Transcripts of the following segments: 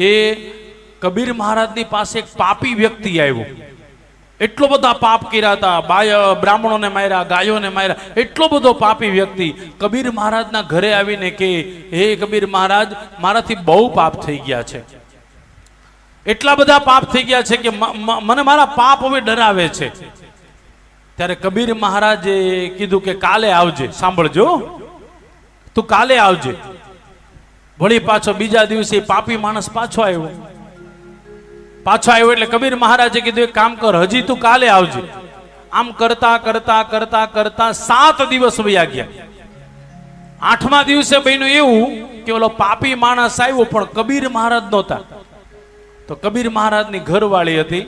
એ કબીર મહારાજની પાસે એક પાપી વ્યક્તિ આવ્યો. એટલો બધા પાપ કર્યા હતા, બાય, બ્રાહ્મણોને માર્યા, ગાયોને માર્યા, એટલો બધો પાપી વ્યક્તિ. કબીર મહારાજના ઘરે આવીને કે, હે કબીર મહારાજ, મારાથી બહુ પાપ થઈ ગયા છે. એટલા બધા પાપ થઈ ગયા છે કે મને મારા પાપ હવે ડરાવે છે. ત્યારે કબીર મહારાજે કીધું કે, કાલે આવજે, સાંભળજો. તું કાલે આવજે. વળી પાછો બીજા દિવસે પાપી માણસ પાછો આવ્યો. પાછો આવ્યો એટલે કબીર મહારાજે કીધું, એક કામ કર, હજી તું કાલે આવજે. આમ કરતા કરતા કરતા કરતા સાત દિવસ વયા ગયા. આઠમા દિવસે બન્યું એવું કે ઓલો પાપી માણસ આવ્યો, પણ કબીર મહારાજ નહોતા. તો કબીર મહારાજની ઘરવાળી હતી.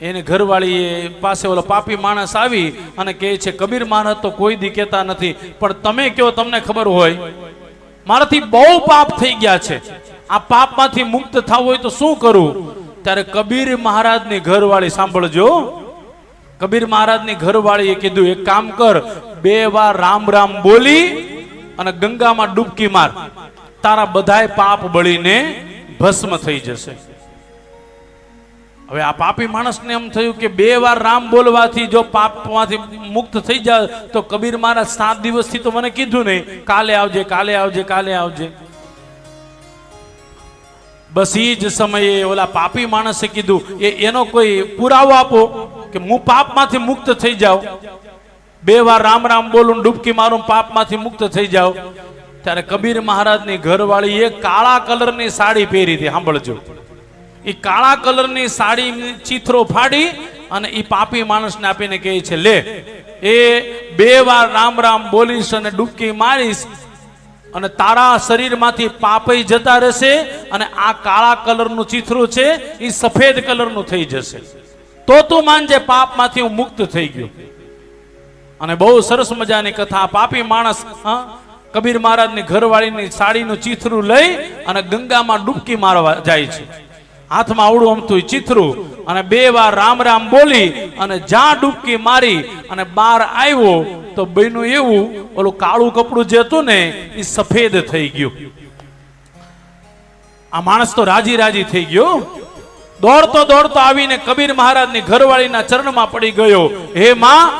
એને ઘરવાળી પાસે ઓલો પાપી માણસ આવી અને કહે છે, કબીર મહારાજ તો કોઈ દી કહેતા નથી, પણ તમે કયો, તમને ખબર હોય. મારાથી બહુ પાપ થઈ ગયા છે. આ પાપમાંથી મુક્ત થવું હોય તો શું કરું? ત્યારે કબીર મહારાજની ઘરવાળી સાંભળજો. કબીર મહારાજની ઘરવાળીએ કીધું, એક કામ કર, બે વાર રામ રામ બોલી અને ગંગામાં ડૂબકી માર. તારા બધાય પાપ બળીને ભસ્મ થઈ જશે. હવે આ પાપી માણસને એમ થયું કે બે વાર રામ બોલવાથી જો પાપમાંથી મુક્ત થઈ જાય, તો કબીર મહારાજ સાત દિવસથી તો મને કીધું નહીં, કાલે આવજે કાલે આવજે કાલે આવજે. બસ એ જ સમયે ઓલા પાપી માણસે કીધું એ એનો કોઈ પુરાવો આપો કે હું પાપમાંથી મુક્ત થઈ જાઉં. બે વાર રામ રામ બોલું, ડૂબકી મારું પાપમાંથી મુક્ત થઈ જાઉં. ત્યારે કબીર મહારાજની ઘરવાળીએ કાળા કલરની સાડી પહેરી હતી, સાંભળજો. એ કાળા કલરની સાડી ચીથરો ફાડી અને એ પાપી માણસને આપીને કહે છે, લે, એ બે વાર રામ રામ બોલીશ અને ડૂબકી મારીશ અને તારા શરીરમાંથી પાપય જતા રહેશે અને આ કાળા કલરનું ચીથરું છે એ સફેદ કલરનું થઈ જશે. તો તું માનજે પાપમાંથી હું મુક્ત થઈ ગયો. અને બહુ સરસ મજાની કથા. પાપી માણસ કબીર મહારાજની ઘરવાળીની સાડીનું ચીથરું લઈ અને ગંગામાં ડૂબકી મારવા જાય છે. હાથમાં આવડું અમથું ચીથરું અને બે વાર રામ રામ બોલી અને જ્યાં ડૂબકી મારી અને બહાર આવ્યો તો બહેનું એવું, ઓલું કાળું કપડું જે હતું ને, એ સફેદ થઈ ગયું. આ માણસ તો રાજી રાજી થઈ ગયો. દોડતો દોડતો આવીને કબીર મહારાજની ઘરવાળીના ચરણમાં પડી ગયો. હે માં,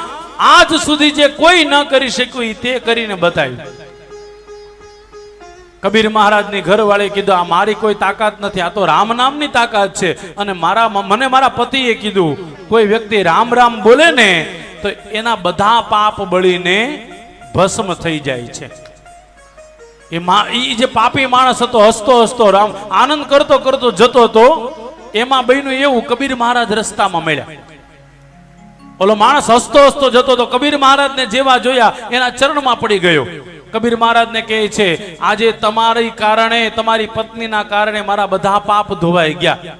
આજ સુધી જે કોઈ ન કરી શક્યું તે કરીને બતાવ્યું કબીર મહારાજની ઘરવાળી કીધું, આ મારી કોઈ તાકાત નથી, આ તો રામ નામની તાકાત છે. અને મારા મને મારા પતિએ કીધું, કોઈ વ્યક્તિ રામ રામ બોલે ને, તો એના બધા પાપ બળીને ભસ્મ થઈ જાય છે. એ જે પાપી માણસ હતો, હસતો હસતો રામ, આનંદ કરતો કરતો જતો હતો, એમાં બન્યું એવું, કબીર મહારાજ રસ્તામાં મળ્યા. ઓલો માણસ હસતો હસતો જતો હતો, કબીર મહારાજને જેવા જોયા, એના ચરણમાં પડી ગયો. કબીર મહારાજને કહે છે, આજે તમારી કારણે, તમારી પત્નીના કારણે મારા બધા પાપ ધોવાઈ ગયા.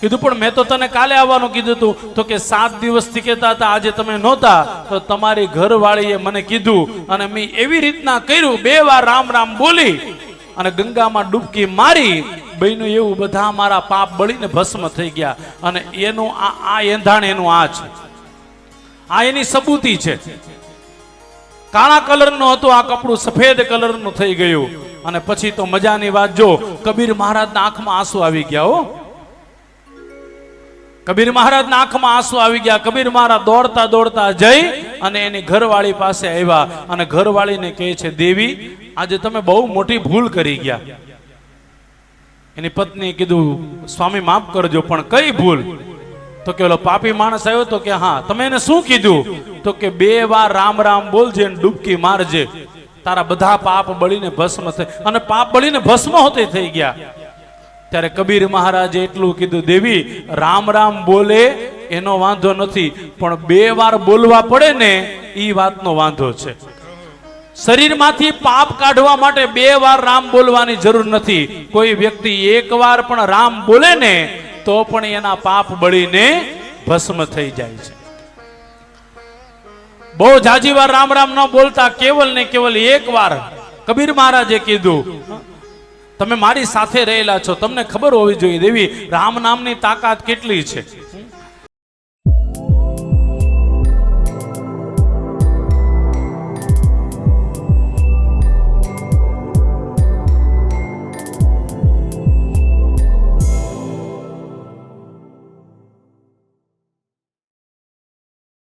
કીધું, પણ મેં તો તને કાલે આવવાનું કીધું તું. તો કે સાત દિવસથી કહેતા હતા, આજે તમે નહોતા, તો તમારી ઘરવાળીએ મને કીધું અને મેં એવી રીતના કર્યું, બે વાર રામ રામ બોલી અને ગંગામાં ડૂબકી મારી બન્યું એવું બધા મારા પાપ બળીને ભસ્મ થઈ ગયા. અને એનું આ આ એંધાણ એનું આ છે. આ એની સબૂતી છે. કાળા કલરનું હતું, આ કપડું સફેદ કલરનું થઈ ગયું. અને પછી તો મજાની વાત જો, કબીર મહારાજના આંખમાં આંસુ આવી ગયા હો. કબીર મહારાજના આંખમાં આંસુ આવી ગયા. કબીર મહારાજ દોડતા દોડતા જઈ અને એની ઘરવાળી પાસે આવ્યા. અને ઘરવાળીને કહે છે, દેવી, આજે તમે બહુ મોટી ભૂલ કરી ગયા. એની પત્નીએ કીધું, સ્વામી, માફ કરજો, પણ કઈ ભૂલ? તો કે ઓલો પાપી માણસ આવ્યો તો કે, હા, તમે એને શું કીધું? તો કે, બે વાર રામ રામ બોલજે ને ડૂબકી મારજે. તારા બધા પાપ બળીને ભસ્મ થઈ અને પાપ બળીને ભસ્મ હોતે થઈ ગયા. ત્યારે કબીર મહારાજે એટલું કીધું, દેવી, રામ રામ બોલે એનો વાંધો નથી, પણ બે વાર બોલવા પડે ને એ વાતનો વાંધો છે. શરીરમાંથી પાપ કાઢવા માટે બે વાર રામ બોલવાની જરૂર નથી. કોઈ વ્યક્તિ એક વાર પણ રામ બોલે ને તો પણ એના પાપ બળીને ભસ્મ થઈ જાય છે. બહુ જાજી રામ રામ ન બોલતા કેવલ ને કેવલ એક વાર કબીર મહારાજે કીધું, તમે મારી સાથે રહેલા છો, તમને ખબર હોવી જોઈએ દેવી, રામ નામની તાકાત કેટલી છે?